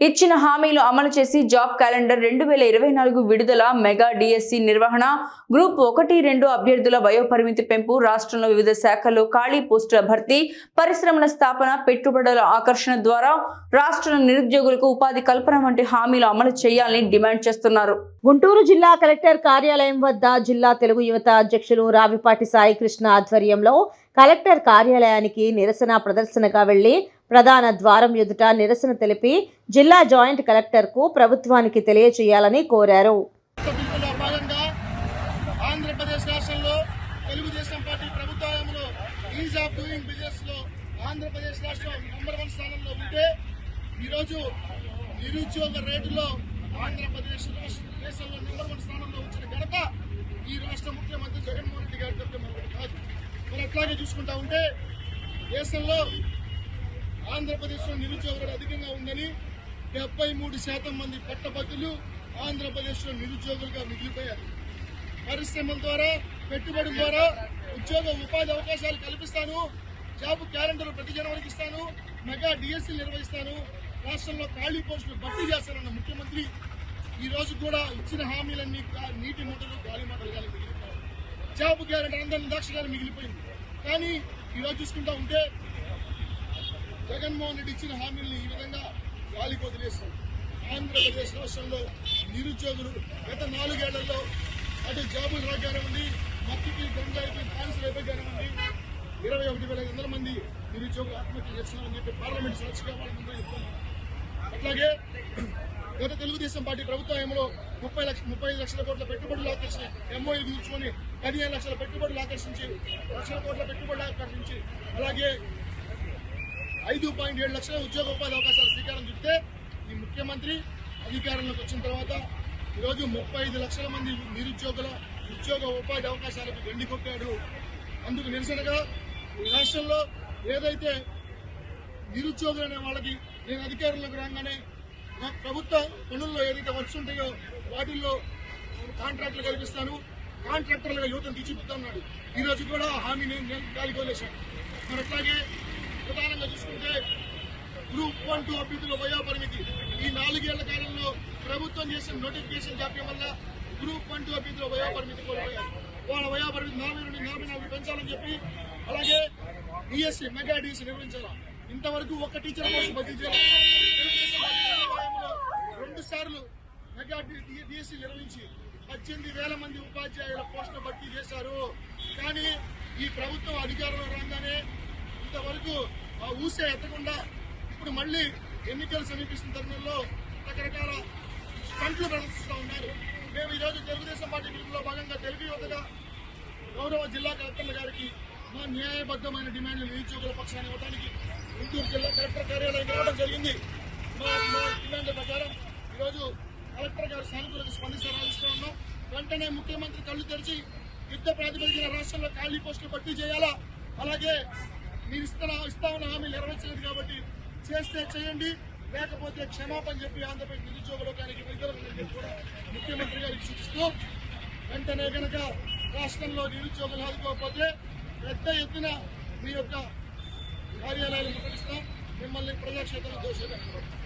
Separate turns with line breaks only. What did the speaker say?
ఇచ్చిన హామీలు అమలు చేసి జాబ్ క్యాలెండర్ రెండు వేల ఇరవై నాలుగు విడుదల మెగా డిఎస్సి నిర్వహణ. గ్రూప్ ఒకటి రెండు అభ్యర్థుల వయోపరిమితి పెంపు రాష్ట్రంలో వివిధ శాఖల్లో ఖాళీ పోస్టుల భర్తీ పరిశ్రమల స్థాపన పెట్టుబడుల ఆకర్షణ ద్వారా రాష్ట్ర నిరుద్యోగులకు ఉపాధి కల్పన వంటి హామీలు అమలు చేయాలని డిమాండ్ చేస్తున్నారు.
గుంటూరు జిల్లా కలెక్టర్ కార్యాలయం వద్ద జిల్లా తెలుగు యువత అధ్యక్షులు రావిపాటి సాయికృష్ణ ఆధ్వర్యంలో కలెక్టర్ కార్యాలయానికి నిరసన ప్రదర్శనగా వెళ్ళి ప్రధాన ద్వారం ఎదుట నిరసన తెలిపి జిల్లా జాయింట్ కలెక్టర్కు ప్రభుత్వానికి తెలియజేయాలని కోరారు.
పిలుపులో ఆంధ్రప్రదేశ్ రాష్ట్రంలో తెలుగుదేశం పార్టీ ప్రభుత్వంలో ఈజ్ ఆఫ్ డూయింగ్ బిజినెస్లో ఆంధ్రప్రదేశ్ రాష్ట్రం నంబర్ వన్ స్థానంలో ఉంటే ఈరోజు నిరుద్యోగ రేటులో ఆంధ్రప్రదేశ్ రాష్ట్ర దేశంలో నెంబర్ వన్ స్థానంలో వచ్చిన ఘనత ఈ రాష్ట్ర ముఖ్యమంత్రి జగన్మోహన్ రెడ్డి గారి తప్ప మరొకటి కాదు. మరి అట్లాగే చూసుకుంటా ఉంటే దేశంలో ఆంధ్రప్రదేశ్లో నిరుద్యోగ అధికంగా ఉందని డెబ్బై మూడు శాతం మంది పట్టభద్రులు ఆంధ్రప్రదేశ్లో నిరుద్యోగులుగా మిగిలిపోయారు. పరిశ్రమల ద్వారా పెట్టుబడుల ద్వారా ఉద్యోగ ఉపాధి అవకాశాలు కల్పిస్తాను జాబ్ క్యాలెండర్ ప్రతి జనవరికి ఇస్తాను మెగా డిఎస్సీ నిర్వహిస్తాను రాష్ట్రంలో ఖాళీ పోస్టులు భర్తీ చేస్తానన్న ముఖ్యమంత్రి ఈ రోజు కూడా ఇచ్చిన హామీలన్నీ నీటి మూటలు గాలి మూటలు మిగిలిపోయాయి. జాబ్ క్యాలెండర్ అందరినీ దాక్షగానే మిగిలిపోయింది. కానీ ఈ రోజు చూసుకుంటా ఉంటే జగన్మోహన్ రెడ్డి ఇచ్చిన హామీలను ఈ విధంగా గాలికి వదిలేస్తారు ఆంధ్రప్రదేశ్ రాష్ట్రంలో నిరుద్యోగులు గత నాలుగేళ్ళలో అటు జాబులు రాక కానివ్వండి మట్టికి గంజాయికి క్యాన్సర్ అయిపోయి ఉంది. ఇరవై ఒకటి వేల ఐదు వందల మంది నిరుద్యోగులు ఆత్మహత్య చేస్తున్నారని చెప్పి పార్లమెంట్ సాక్షిగా వాళ్ళ ముందు చెప్తున్నారు. అట్లాగే గత తెలుగుదేశం పార్టీ ప్రభుత్వంలో ముప్పై లక్ష ముప్పై లక్షల కోట్ల పెట్టుబడులు ఆకర్షించి ఎంఓఏ తీర్చుకొని పదిహేను లక్షల పెట్టుబడులు ఆకర్షించి లక్షల కోట్ల పెట్టుబడులు ఆకర్షించి అలాగే ఐదు పాయింట్ ఏడు లక్షల ఉద్యోగ ఉపాధి అవకాశాలు శ్రీకారం చుడితే ఈ ముఖ్యమంత్రి అధికారంలోకి వచ్చిన తర్వాత ఈరోజు ముప్పై ఐదు లక్షల మంది నిరుద్యోగుల ఉద్యోగ ఉపాధి అవకాశాలకు గండి కొట్టాడు. అందుకు నిరసనగా ఈ రాష్ట్రంలో ఏదైతే నిరుద్యోగులు అనే వాళ్ళకి నేను అధికారంలోకి రాగానే నా ప్రభుత్వ పనుల్లో ఏదైతే వర్క్స్ ఉంటాయో వాటిల్లో కాంట్రాక్టులు కల్పిస్తాను. కాంట్రాక్టర్లుగా యువతను తీర్చిదిద్దామన్నాడు ఈ రోజు కూడా హామీ నేను గాలికోలేశాను మరి అట్లాగే ప్రధానంగా చూసుకుంటే గ్రూప్ వన్ టూ అభ్యర్థుల వయో పరిమితి ఈ నాలుగేళ్ళ కాలంలో ప్రభుత్వం చేసిన నోటిఫికేషన్ జాప్యం వల్ల గ్రూప్ వన్ టూ అభ్యర్థుల వయో పరిమితి కోల్పోయారు వాళ్ళ వయో పరిమితి నలభై నుండి నలభై నాలుగు పెంచాలని చెప్పి అలాగే డిఎస్సీ మెగా డిఎస్సీ నిర్వహించాలా? ఇంతవరకు ఒక్క టీచర్ కోసం భర్తీ చేయాలి రెండు సార్లు మెగా డిఎస్సీ నిర్వహించి పద్దెనిమిది వేల మంది ఉపాధ్యాయుల పోస్టులు భర్తీ చేశారు. కానీ ఈ ప్రభుత్వం అధికారంలో రాగానే ఇంతవరకు ఆ ఊసే ఎత్తకుండా ఇప్పుడు మళ్ళీ ఎన్నికలు సమీపిస్తున్న తరుణంలో రకరకాల స్టంట్లు ప్రదర్శిస్తూ ఉన్నారు. మేము ఈరోజు తెలుగుదేశం పార్టీ పిలుపులో భాగంగా తెలుగు యువతగా గౌరవ జిల్లా కలెక్టర్ల గారికి మా న్యాయబద్ధమైన డిమాండ్లు నిరుద్యోగుల పక్షాన్ని ఇవ్వడానికి గుంటూరు జిల్లా కలెక్టర్ కార్యాలయం రావడం జరిగింది. మా మా డిమాండ్ల ప్రకారం ఈరోజు కలెక్టర్ గారు సానుకూలంగా స్పందిస్తారని రాజిస్తూ ఉన్నాం. వెంటనే ముఖ్యమంత్రి కళ్ళు తెరిచి యుద్ధ ప్రాతిపదికన రాష్ట్రంలో ఖాళీ పోస్టులు భర్తీ చేయాలా? అలాగే మీరు ఇస్తున్న ఇస్తా ఉన్న హామీలు నెరవేర్చలేదు కాబట్టి చేస్తే చేయండి. లేకపోతే క్షమాపణ చెప్పి ఆంధ్రప్రదేశ్ నిరుద్యోగ లోకానికి విడుదల కూడా ముఖ్యమంత్రి గారికి సూచిస్తూ వెంటనే కనుక రాష్ట్రంలో నిరుద్యోగులు ఆదుకోకపోతే పెద్ద ఎత్తున మీ యొక్క కార్యాలయాలు ముట్టడిస్తాం. మిమ్మల్ని ప్రజాక్షేత్రంలో దోషంగా